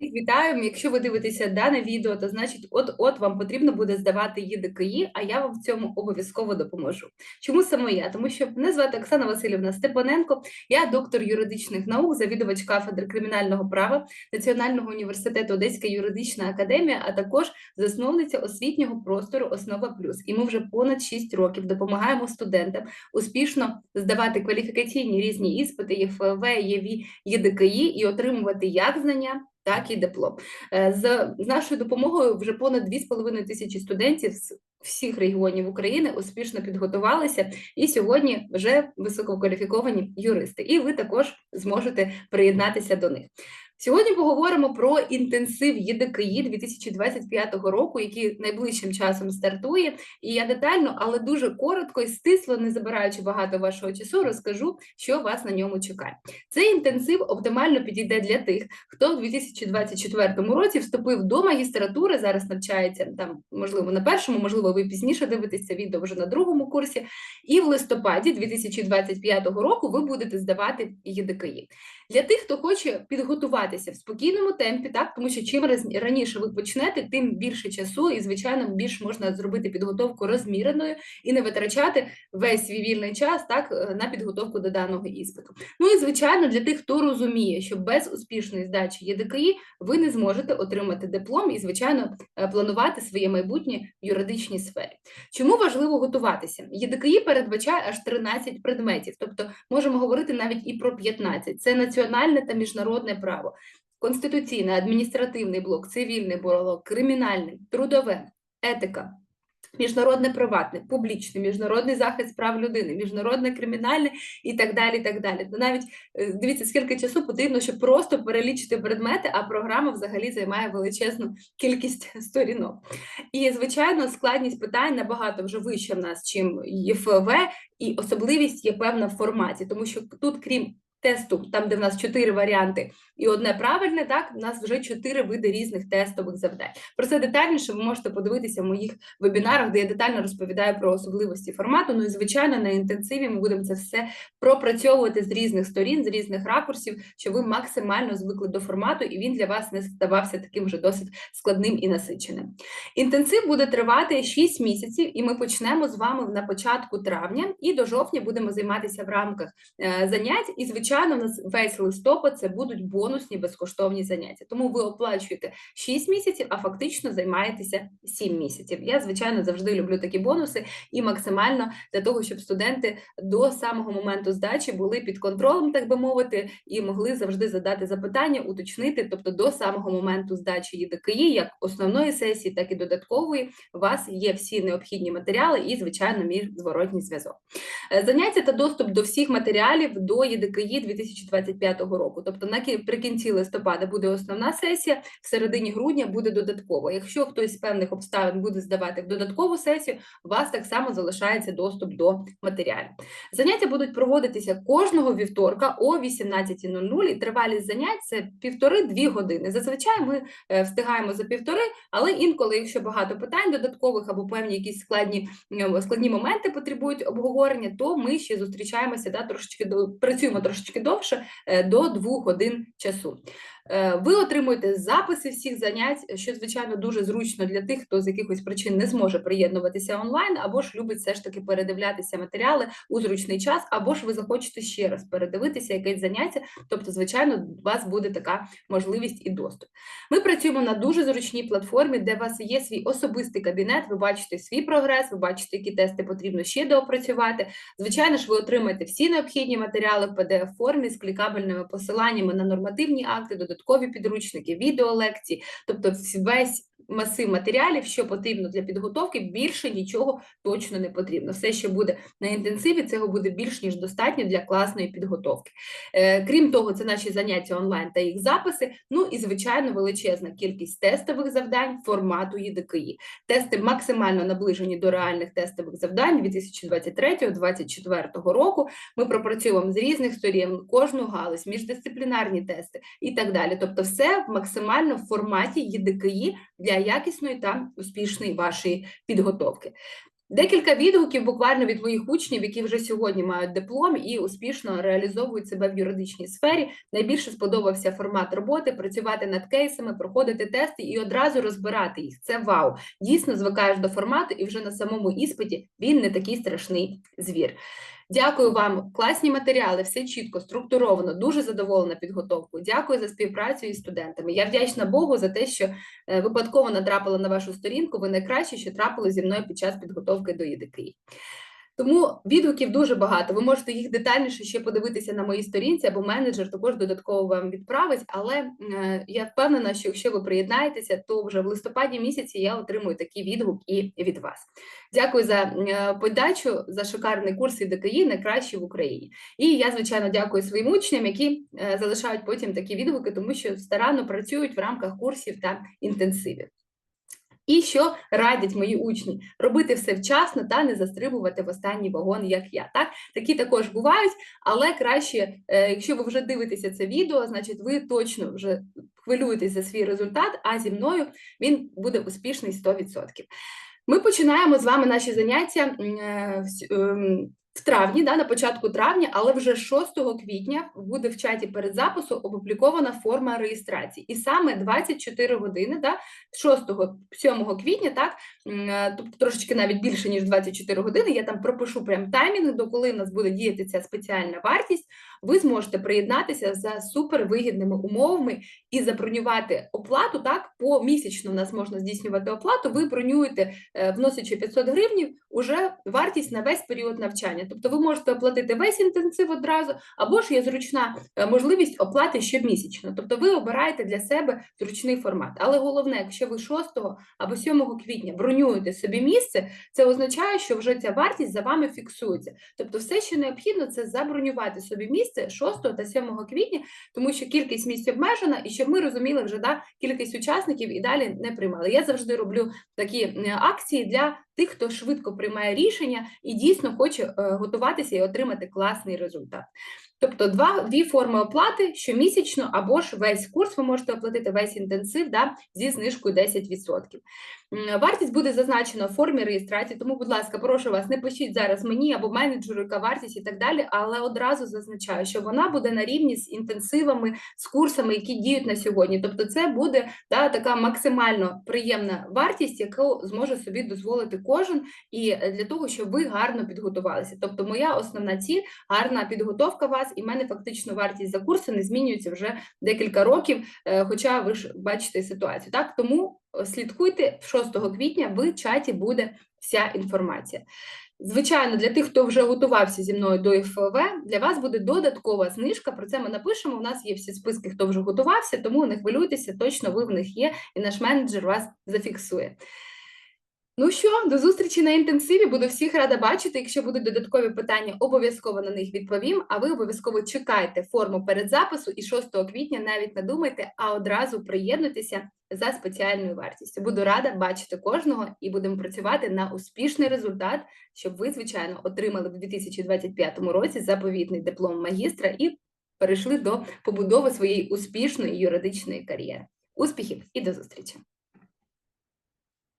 Вітаю! Якщо ви дивитеся дане відео, то значить, от-от вам потрібно буде здавати ЄДКІ, а я вам в цьому обов'язково допоможу. Чому саме я? Тому що мене звати Оксана Васильівна Степаненко, я доктор юридичних наук, завідувач кафедри кримінального права Національного університету Одеська юридична академія, а також засновниця освітнього простору Основа Плюс. І ми вже понад 6 років допомагаємо студентам успішно здавати кваліфікаційні різні іспити, ЄФВ, ЄВІ, ЄДКІ і отримувати як знання так і диплом. Е, з, нашою допомогою вже понад 2,5 тисячі студентів з всіх регіонів України успішно підготувалися, і сьогодні вже висококваліфіковані юристи. І ви також зможете приєднатися до них. Сьогодні поговоримо про інтенсив ЄДКІ 2025 року, який найближчим часом стартує. І я детально, але дуже коротко і стисло, не забираючи багато вашого часу, розкажу, що вас на ньому чекає. Цей інтенсив оптимально підійде для тих, хто в 2024 році вступив до магістратури. Зараз навчається там, можливо, на першому, можливо, ви пізніше дивитеся відео вже на другому курсі. І в листопаді 2025 року ви будете здавати ЄДКІ. Для тих, хто хоче підготуватися в спокійному темпі, так тому що чим раніше ви почнете, тим більше часу, і звичайно більш можна зробити підготовку розміреною і не витрачати весь свій вільний час так е, на підготовку до даного іспиту. Ну і звичайно, для тих, хто розуміє, що без успішної здачі ЄДКІ ви не зможете отримати диплом і, звичайно, е, планувати своє майбутнє в юридичній сфері. Чому важливо готуватися? ЄДКІ передбачає аж 13 предметів, тобто можемо говорити навіть і про 15. Це національне та міжнародне право, конституційний, адміністративний блок, цивільний блок, кримінальний, трудове, етика. Міжнародне приватне, публічне, міжнародний захист прав людини, міжнародне кримінальне і так далі. так далі. Ну, навіть е, дивіться, скільки часу потрібно, щоб просто перелічити предмети, а програма взагалі займає величезну кількість сторінок. І, звичайно, складність питань набагато вже вища в нас, чим ЄФВ, і особливість є певна в форматі, тому що тут, крім тесту, там, де в нас чотири варіанти, і одне правильне, так, у нас вже чотири види різних тестових завдань. Про це детальніше ви можете подивитися в моїх вебінарах, де я детально розповідаю про особливості формату. Ну і звичайно, на інтенсиві ми будемо це все пропрацьовувати з різних сторін, з різних ракурсів, щоб ви максимально звикли до формату, і він для вас не здавався таким вже досить складним і насиченим. Інтенсив буде тривати 6 місяців, і ми почнемо з вами на початку травня, і до жовтня будемо займатися в рамках е, занять. І звичайно звичайно, у нас весь листопад це будуть бонусні безкоштовні заняття. Тому ви оплачуєте 6 місяців, а фактично займаєтеся 7 місяців. Я, звичайно, завжди люблю такі бонуси і максимально для того, щоб студенти до самого моменту здачі були під контролем, так би мовити, і могли завжди задати запитання, уточнити, тобто до самого моменту здачі ЄДКІ, як основної сесії, так і додаткової, у вас є всі необхідні матеріали і, звичайно, мій зворотній зв'язок. Е, заняття та доступ до всіх матеріалів до ЄДКІ 2025 року. Тобто наприкінці листопада буде основна сесія, в середині грудня буде додатково. Якщо хтось з певних обставин буде здавати в додаткову сесію, у вас так само залишається доступ до матеріалів. Заняття будуть проводитися кожного вівторка о 18.00 і тривалість занять це півтори-дві години. Зазвичай ми е, встигаємо за півтори, але інколи, якщо багато питань додаткових або певні якісь складні складні моменти потребують обговорення, то ми ще зустрічаємося да, трошечки працюємо трошечки трошки довше е, до двох годин часу. Е, ви отримуєте записи всіх занять, що звичайно дуже зручно для тих, хто з якихось причин не зможе приєднуватися онлайн, або ж любить все ж таки передивлятися матеріали у зручний час, або ж ви захочете ще раз передивитися якесь заняття. Тобто, звичайно, у вас буде така можливість і доступ. Ми працюємо на дуже зручній платформі, де у вас є свій особистий кабінет. Ви бачите свій прогрес, ви бачите, які тести потрібно ще доопрацювати. Звичайно ж, ви отримаєте всі необхідні матеріали в pdf формі з клікабельними посиланнями на нормативні акти, додаткові підручники, відеолекції, тобто весь масив матеріалів, що потрібно для підготовки, більше нічого точно не потрібно. Все, що буде на інтенсиві, цього буде більш ніж достатньо для класної підготовки. Е, Крім того, це наші заняття онлайн та їх записи. Ну і звичайно, величезна кількість тестових завдань формату ЄДКІ. Тести максимально наближені до реальних тестових завдань 2023-2024 року. Ми пропрацюємо з різних сторін кожну галузь, міждисциплінарні тести і так далі. Тобто, все максимально в форматі ЄДКІ для якісної та успішної вашої підготовки. Декілька відгуків буквально від моїх учнів, які вже сьогодні мають диплом і успішно реалізовують себе в юридичній сфері. Найбільше сподобався формат роботи, працювати над кейсами, проходити тести і одразу розбирати їх. Це вау! Дійсно звикаєш до формату, і вже на самому іспиті він не такий страшний звір. Дякую вам, класні матеріали, все чітко, структуровано, дуже задоволена підготовкою. Дякую за співпрацю із студентами. Я вдячна Богу за те, що е, випадково натрапила на вашу сторінку. Ви найкраще, що трапило зі мною під час підготовки до ЄДКІ. Тому відгуків дуже багато. Ви можете їх детальніше ще подивитися на моїй сторінці, або менеджер також додатково вам відправить. Але е, я впевнена, що якщо ви приєднаєтеся, то вже в листопаді місяці я отримую такий відгук і від вас. Дякую за е, подачу за шикарний курс і ДКІ найкращий в Україні. І я, звичайно, дякую своїм учням, які е, залишають потім такі відгуки, тому що старанно працюють в рамках курсів та інтенсивів. І що радять мої учні робити все вчасно та не застрибувати в останній вагон, як я. Так такі також бувають, але краще, е, якщо ви вже дивитеся це відео, значить ви точно вже хвилюєтесь за свій результат. А зі мною він буде успішний 100%. Ми починаємо з вами наші заняття е, ем, в травні, да, на початку травня, але вже 6 квітня буде в чаті перед запису опублікована форма реєстрації. І саме 24 години, да, 6-7 квітня, так, е, тобто трошечки навіть більше, ніж 24 години, я там пропишу прям таймінг, до коли в нас буде діяти ця спеціальна вартість, ви зможете приєднатися за супервигідними умовами і забронювати оплату. Так, помісячно в нас можна здійснювати оплату, ви бронюєте, е, вносячи 500 гривнів, уже вартість на весь період навчання навчання. Тобто ви можете оплатити весь інтенсив одразу, або ж є зручна е, можливість оплати щомісячно. Тобто ви обираєте для себе зручний формат. Але головне, якщо ви 6 або 7 квітня бронюєте собі місце, це означає, що вже ця вартість за вами фіксується. Тобто, все, що необхідно, це забронювати собі місце 6 та 7 квітня, тому що кількість місць обмежена, і щоб ми розуміли вже да, кількість учасників і далі не приймали. Я завжди роблю такі акції для тих, хто швидко приймає рішення і дійсно хоче е, готуватися і отримати класний результат. Тобто два, дві форми оплати щомісячно або ж весь курс ви можете оплатити весь інтенсив да, зі знижкою 10%. Вартість буде зазначена в формі реєстрації, тому, будь ласка, прошу вас, не пишіть зараз мені або менеджеру, яка вартість і так далі, але одразу зазначаю, що вона буде на рівні з інтенсивами, з курсами, які діють на сьогодні. Тобто, це буде да, така максимально приємна вартість, яку зможе собі дозволити кожен, і е, для того, щоб ви гарно підготувалися. Тобто, моя основна ціль гарна підготовка вас, і в мене фактично вартість за курси не змінюється вже декілька років, е, хоча ви ж бачите ситуацію. Так, тому слідкуйте 6 квітня в чаті буде вся інформація. Звичайно, для тих, хто вже готувався зі мною до ФВ, для вас буде додаткова знижка. Про це ми напишемо. У нас є всі списки, хто вже готувався, тому не хвилюйтеся, точно ви в них є, і наш менеджер вас зафіксує. Ну що, до зустрічі на інтенсиві. Буду всіх рада бачити. Якщо будуть додаткові питання, обов'язково на них відповім. А ви обов'язково чекайте форму перед запису і 6 квітня навіть не думайте, а одразу приєднуйтеся за спеціальною вартістю. Буду рада бачити кожного і будемо працювати на успішний результат, щоб ви, звичайно, отримали в 2025 році заповітний диплом магістра і перейшли до побудови своєї успішної юридичної кар'єри. Успіхів і до зустрічі!